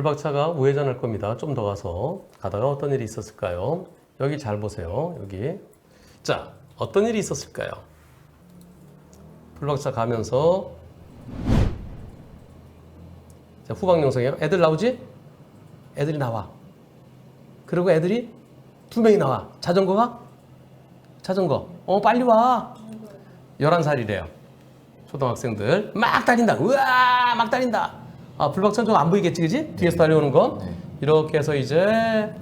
불박차가 우회전할 겁니다. 좀 더 가서 가다가 어떤 일이 있었을까요? 여기 잘 보세요. 여기 자 어떤 일이 있었을까요? 불박차 가면서 자, 후방 영상이에요. 애들 나오지? 애들이 나와. 그리고 애들이 두 명이 나와. 자전거가? 자전거. 어, 빨리 와. 11살이래요. 초등학생들. 막 달린다. 우와! 막 달린다. 아, 불박천 저거 안 보이겠지, 그지? 뒤에서 달려오는 거. 이렇게 해서 이제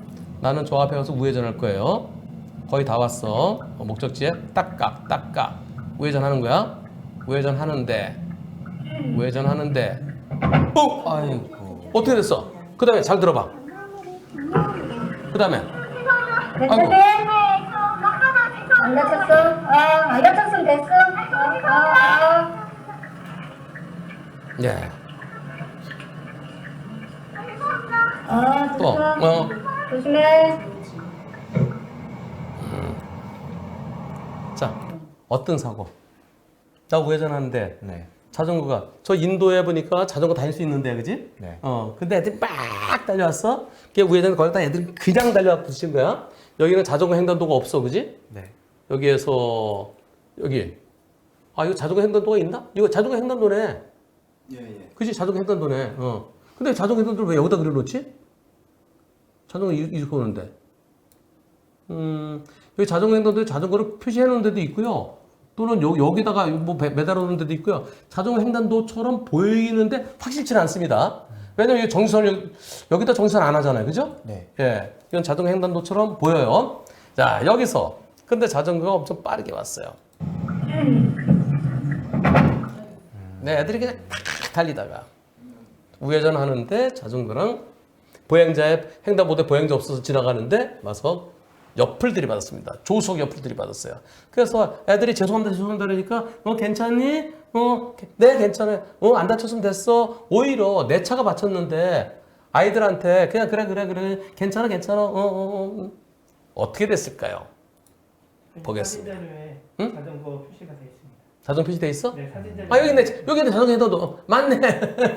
나는 저 앞에 가서 우회전할 거예요. 거의 다 왔어. 어, 목적지에 딱깍, 딱깍. 우회전 하는 거야. 우회전 하는데. 우회전 하는데. 어! 아이고. 어떻게 됐어? 그 다음에 잘 들어봐. 그 다음에 괜찮대? 안 다쳤어? 어, 안 다쳤으면 됐어. 어, 어, 어. 예. 어, 또 조심. 어. 조심해. 자 어떤 사고? 나 우회전하는데 네. 자전거가 저 인도에 보니까 자전거 다닐 수 있는데 그지? 네. 어 근데 애들이 막 달려왔어. 걔 우회전 거기다 애들이 그냥 달려와 붙인 거야. 여기는 자전거 횡단도가 없어 그지? 네. 여기에서 여기 아 이거 자전거 횡단도가 있나? 이거 자전거 횡단도네. 예, 예. 그지 자전거 횡단도네. 어. 근데 자전거 횡단도를 왜 여기다 그려놓지? 자전거 이- 이렇게 오는데. 음, 여기 자전거 횡단도에 자전거를 표시해 놓은 데도 있고요. 또는 여, 여기다가 뭐 배- 매달아 놓은 데도 있고요. 자전거 횡단도처럼 보이는데 확실치는 않습니다. 왜냐면 이 정선 여기, 여기다 정선 안 하잖아요. 그죠? 네. 예. 이건 자전거 횡단도처럼 보여요. 자, 여기서. 근데 자전거가 엄청 빠르게 왔어요. 네, 애들이 그냥 탁 달리다가 우회전 하는데 자전거랑 보행자의 횡단보도에 보행자 없어서 지나가는데 와서 옆을 들이받았습니다. 조수석 옆을 들이받았어요. 그래서 애들이 죄송합니다, 죄송합니다 그러니까 어 괜찮니? 어, 네 괜찮아요. 어 안 다쳤으면 됐어. 오히려 내 차가 맞췄는데 아이들한테 그냥 그래 그래 그래 괜찮아 괜찮아 어, 어, 어. 어떻게 됐을까요? 보겠습니다. 응? 자전거 표시가 되어 있습니다. 자동 표시돼 있어? 네, 사진자료. 아 여기 있네. 여기 있네. 자전거 횡단도. 맞네.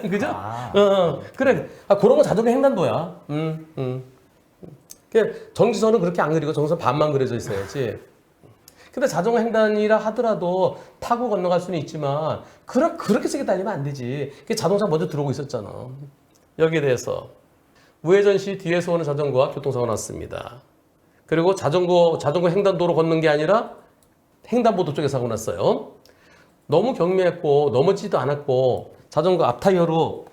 그죠? 아. 어, 어. 그래. 아 그런 거 자전거 횡단도야. 음, 음. 그 정지선은 그렇게 안 그리고 정지선 반만 그려져 있어야지. 근데 자전거 횡단이라 하더라도 타고 건너갈 수는 있지만 그렇, 그렇게 세게 달리면 안 되지. 그 자동차 먼저 들어오고 있었잖아. 여기에 대해서. 우회전 시 뒤에서 오는 자전거와 교통사고 났습니다. 그리고 자전거 자전거 횡단도로 걷는 게 아니라 횡단보도 쪽에 사고 났어요 너무 경미했고 넘어지지도 않았고 자전거 앞 타이어로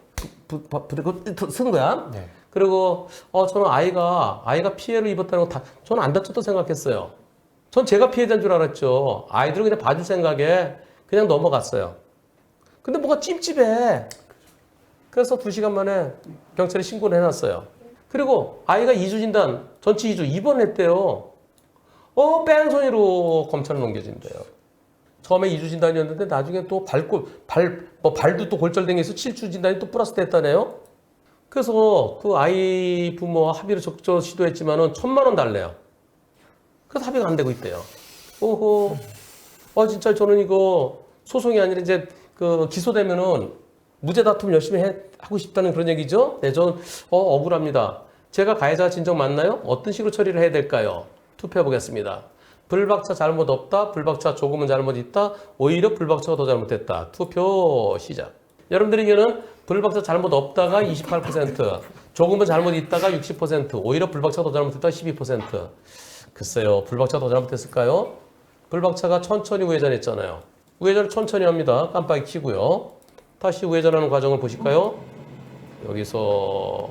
부- 부- 부- 쓴 거야. 네. 그리고 어 저는 아이가 아이가 피해를 입었다는 거 다 저는 안 다쳤다 생각했어요. 전 제가 피해자인 줄 알았죠. 아이들은 그냥 봐줄 생각에 그냥 넘어갔어요. 근데 뭐가 찝찝해. 그래서 두 시간 만에 경찰에 신고를 해놨어요. 그리고 아이가 이주 진단 전치 이주 입원했대요. 어 뺑소니로 검찰로 넘겨진대요. 처음에 이주 진단이었는데 나중에 또 발골 발 뭐 발도 또 있어 칠주 진단이 또 플러스 됐다네요. 그래서 그 아이 부모와 합의를 적절 시도했지만은 천만 원 달래요. 그래서 합의가 안 되고 있대요. 오호. 어 진짜 저는 이거 소송이 아니라 이제 그 기소되면은 무죄 다툼 열심히 해, 하고 싶다는 그런 얘기죠. 네, 전 어, 억울합니다. 제가 가해자 진정 맞나요? 어떤 식으로 처리를 해야 될까요? 투표해 보겠습니다. 불박차 잘못 없다. 불박차 조금은 잘못 있다. 오히려 불박차가 더 잘못됐다. 투표 시작. 여러분들에게는 불박차 잘못 없다가 28%, 조금은 잘못 있다가 60%, 오히려 불박차가 더 잘못됐다가 12%. 글쎄요, 불박차가 더 잘못됐을까요? 불박차가 천천히 우회전했잖아요. 우회전을 천천히 합니다. 깜빡이 켜고요. 다시 우회전하는 과정을 보실까요? 여기서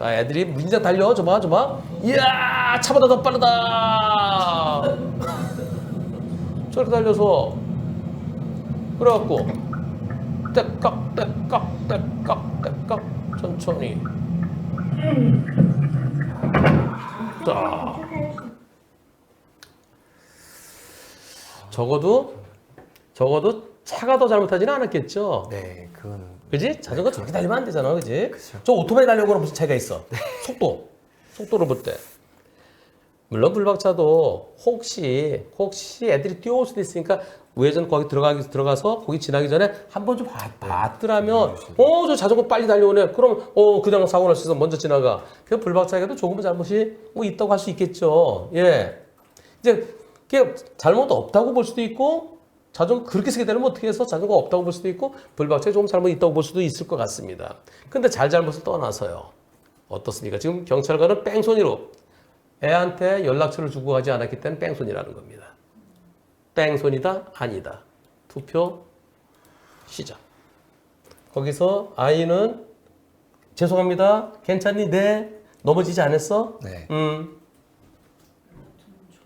자 애들이 문장 달려. 줘봐 줘봐. 이야 차보다 더 빠르다. 저렇게 달려서 그래갖고 떼깍 떼깍 떼깍 떼깍. 천천히. 자. 적어도 적어도 차가 더 잘못하지는 않았겠죠 네, 그건 그지? 자전거 저렇게 달리면 안 되잖아, 그지? 그쵸. 저 오토바이 달려고는 무슨 차이가 있어? 속도, 속도를 볼 때. 물론 불박차도 혹시 혹시 애들이 뛰어올 수도 있으니까 우회전 거기 들어가기 들어가서 거기 지나기 전에 한 번 좀 봤더라면 어 저 자전거 빨리 달려오네 그럼 어 그냥 사고 날 수 있어 먼저 지나가 그 불박차에도 조금은 잘못이 뭐 있다고 할 수 있겠죠 예 이제 그게 잘못 없다고 볼 수도 있고 자전거 그렇게 쓰게 되면 어떻게 해서 자전거 없다고 볼 수도 있고 불박차에 조금 잘못 있다고 볼 수도 있을 것 같습니다 근데 잘잘못을 떠나서요 어떻습니까 지금 경찰관은 뺑소니로 애한테 연락처를 주고 가지 않았기 때문에 뺑소니라는 겁니다. 뺑소니다 아니다. 투표 시작. 거기서 아이는 죄송합니다. 괜찮니? 네. 넘어지지 않았어? 네. 음.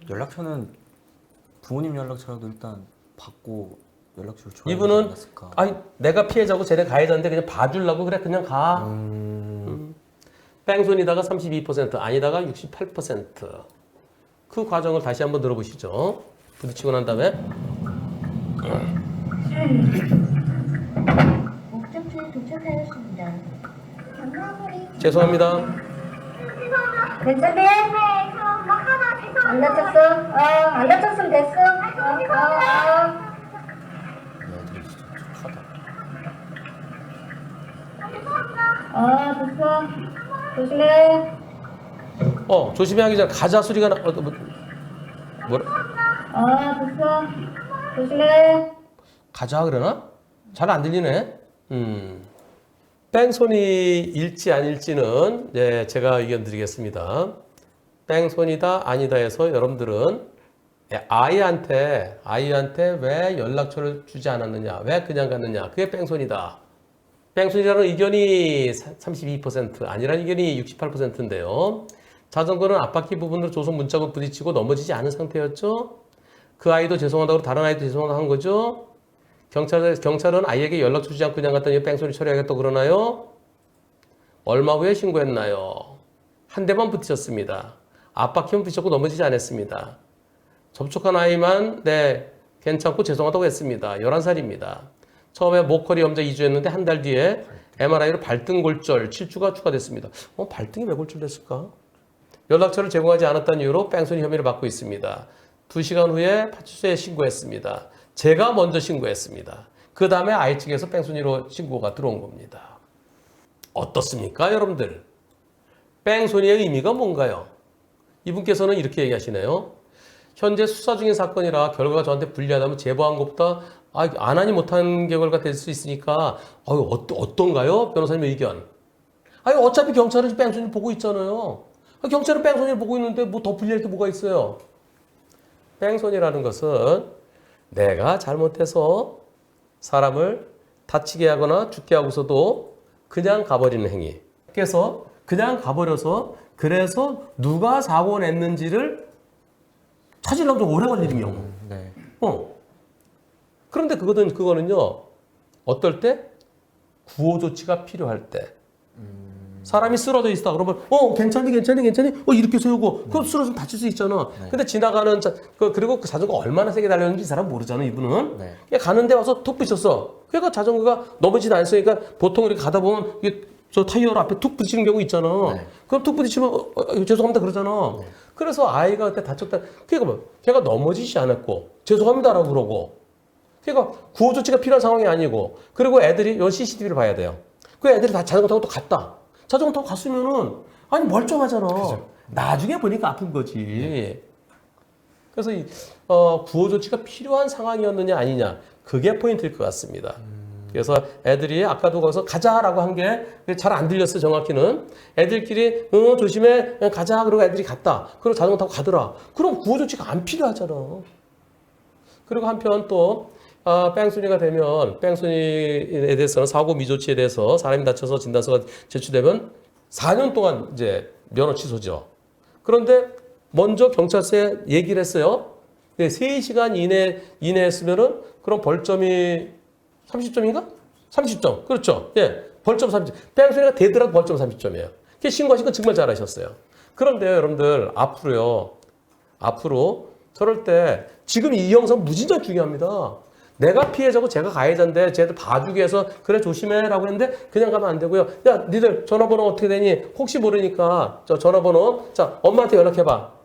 연락처는 부모님 연락처라도 일단 받고 연락처를 줘야 이분은 되지 않았을까? 아니 내가 피해자고 쟤네 가해자인데 그냥 봐주려고 그래 그냥 가. 음, 음. 뺑소니다가 32% 아니다가 68%. 그 과정을 다시 한번 들어보시죠. 부딪히고 난 다음에 목적지에 도착하였습니다. 죄송합니다. 괜찮니? 안 다쳤어? 어, 안 다쳤으면 됐어. 어, 어, 어. 애들이 진짜 착하다. 어, 됐어. 조심해. 어 조심히 하기 전에 가자 소리가 나. 어, 뭐, 뭐라? 어, 됐어. 조심해. 가자 그러나? 잘 안 들리네. 음. 뺑소니 일지 아닐지는 예, 제가 의견 드리겠습니다. 뺑소니다 아니다 해서 여러분들은 예, 아이한테 아이한테 왜 연락처를 주지 않았느냐, 왜 그냥 갔느냐, 그게 뺑소니다. 뺑소니라는 의견이 32% 아니라는 의견이 68%인데요. 자전거는 앞바퀴 부분으로 조선 문짝을 부딪히고 넘어지지 않은 상태였죠. 그 아이도 죄송하다고 다른 아이도 죄송하다고 한 거죠. 경찰, 경찰은 아이에게 연락 주지 않고 그냥 갔더니 뺑소니 처리하겠다고 그러나요? 얼마 후에 신고했나요? 한 대만 부딪혔습니다. 앞바퀴만 부딪혔고 넘어지지 않았습니다. 접촉한 아이만 네 괜찮고 죄송하다고 했습니다. 11살입니다. 처음에 목걸이 염자 2주 했는데 한 달 뒤에 MRI로 발등 골절 7주가 추가됐습니다. 어, 발등이 왜 골절됐을까? 연락처를 제공하지 않았다는 이유로 뺑소니 혐의를 받고 있습니다. 2시간 후에 파출소에 신고했습니다. 제가 먼저 신고했습니다. 그 다음에 아이 측에서 뺑소니로 신고가 들어온 겁니다. 어떻습니까, 여러분들? 뺑소니의 의미가 뭔가요? 이분께서는 이렇게 얘기하시네요. 현재 수사 중인 사건이라 결과가 저한테 불리하다면 제보한 것보다 아, 안 하니 못한 결과가 될 수 있으니까 아유, 어, 어떤가요? 변호사님 의견. 아니 어차피 경찰은 뺑소니 보고 있잖아요. 아, 경찰은 뺑소니 보고 있는데 뭐 더 불리할 게 뭐가 있어요? 뺑소니라는 것은 내가 잘못해서 사람을 다치게 하거나 죽게 하고서도 그냥 가버리는 행위. 그래서 그냥 가버려서 그래서 누가 사고 냈는지를 찾으려면 좀 오래 걸리는 경우. 음, 네. 어. 그런데 그거는 그거는요. 어떨 때 구호 조치가 필요할 때. 사람이 쓰러져 있다 그러면 어 괜찮니 괜찮니 괜찮니 어 이렇게 세우고 그럼 쓰러지면 다칠 수 있잖아. 근데 지나가는 자, 그, 그리고 그 자전거 얼마나 세게 달렸는지 이 사람 모르잖아 이분은. 네. 가는데 와서 툭 부딪혔어. 그러니까 자전거가 넘어지지 않으니까 보통 이렇게 가다 보면 이게 저 타이어 앞에 툭 부딪히는 경우 있잖아. 네. 그럼 툭 부딪히면 어, 어, 죄송합니다 그러잖아. 그래서 아이가 그때 다쳤다. 그러니까 뭐 걔가 넘어지지 않았고 죄송합니다라고 그러고. 그러니까 구호 조치가 필요한 상황이 아니고 그리고 애들이 요 CCTV를 봐야 돼요. 그 애들이 다 자전거 타고 또 갔다. 자전거 타고 갔으면은 아니 멀쩡하잖아. 나중에 보니까 아픈 거지. 그래서 이 어, 구호 조치가 필요한 상황이었느냐 아니냐 그게 포인트일 것 같습니다. 그래서 애들이 아까도 거기서 가자라고 한 게 잘 안 들렸어 정확히는. 애들끼리 응 조심해. 그냥 가자. 그러고 애들이 갔다. 그리고 자전거 타고 가더라. 그럼 구호 조치가 안 필요하잖아. 그리고 한편 또 아, 뺑소니가 되면 뺑소니에 대해서는 사고 미조치에 대해서 사람이 다쳐서 진단서가 제출되면 4년 동안 이제 면허 취소죠. 그런데 먼저 경찰서에 얘기를 했어요. 네, 3시간 이내 이내 했으면은 그럼 벌점이 30점인가? 30점. 그렇죠. 예. 벌점 30점. 뺑소니가 되더라도 벌점 30점이에요. 그 신고하신 건 정말 잘하셨어요. 그런데요, 여러분들 앞으로요. 앞으로 저럴 때 지금 이 영상 무진장 중요합니다. 내가 피해자고 제가 가해자인데 쟤들 봐주기 위해서 그래 조심해라고 했는데 그냥 가면 안 되고요. 야 니들 전화번호 어떻게 되니? 혹시 모르니까 저 전화번호 자 엄마한테 연락해봐.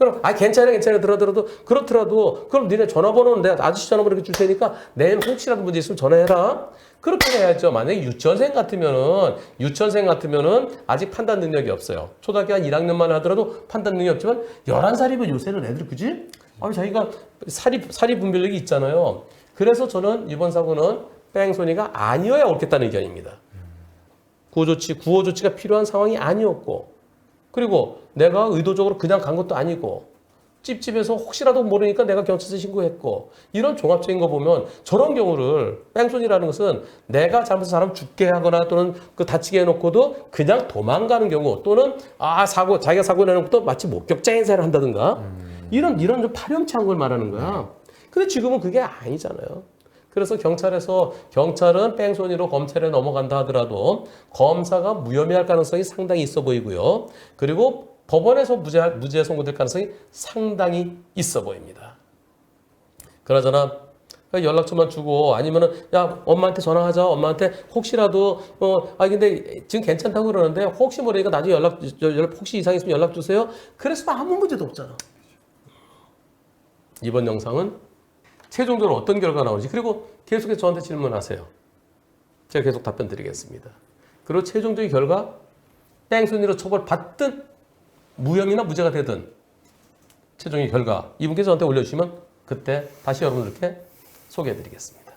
그럼 아 괜찮아 괜찮아 들어들어도 그렇더라도 그럼 니네 전화번호는 내가 아저씨 전화번호 이렇게 줄 테니까 내일 혹시라도 문제 있으면 전화해라. 그렇게 해야죠. 만약에 유치원생 같으면은 유치원생 같으면은 아직 판단 능력이 없어요. 초등학교 한 1학년만 하더라도 판단 능력이 없지만 11살이면 요새는 애들 그지? 아니 자기가 사리 사리 분별력이 있잖아요. 그래서 저는 이번 사고는 뺑소니가 아니어야 옳겠다는 의견입니다. 구호조치, 구호조치가 필요한 상황이 아니었고, 그리고 내가 의도적으로 그냥 간 것도 아니고, 찝찝해서 혹시라도 모르니까 내가 경찰서 신고했고, 이런 종합적인 거 보면 저런 경우를 뺑소니라는 것은 내가 잘못해서 사람 죽게 하거나 또는 그 다치게 해놓고도 그냥 도망가는 경우 또는 아, 사고, 자기가 사고 내는 것도 마치 목격자 행세를 한다든가, 이런, 이런 좀 파렴치한 걸 말하는 거야. 근데 지금은 그게 아니잖아요. 그래서 경찰에서 경찰은 뺑소니로 검찰에 넘어간다 하더라도 검사가 무혐의할 가능성이 상당히 있어 보이고요. 그리고 법원에서 무죄 무죄 선고될 가능성이 상당히 있어 보입니다. 그러잖아. 연락처만 주고 아니면은 야 엄마한테 전화하자 엄마한테 혹시라도 어아 근데 지금 괜찮다고 그러는데 혹시 모르니까 나중에 연락 연락 혹시 이상 있으면 연락 주세요. 그래서 아무 문제도 없잖아. 이번 영상은 최종적으로 어떤 결과가 나오는지 그리고 계속해서 저한테 질문하세요. 제가 계속 답변 드리겠습니다. 그리고 최종적인 결과 뺑소니로 처벌받든 무혐의나 무죄가 되든 최종의 결과 이분께서 저한테 올려주시면 그때 다시 여러분들께 소개해 드리겠습니다.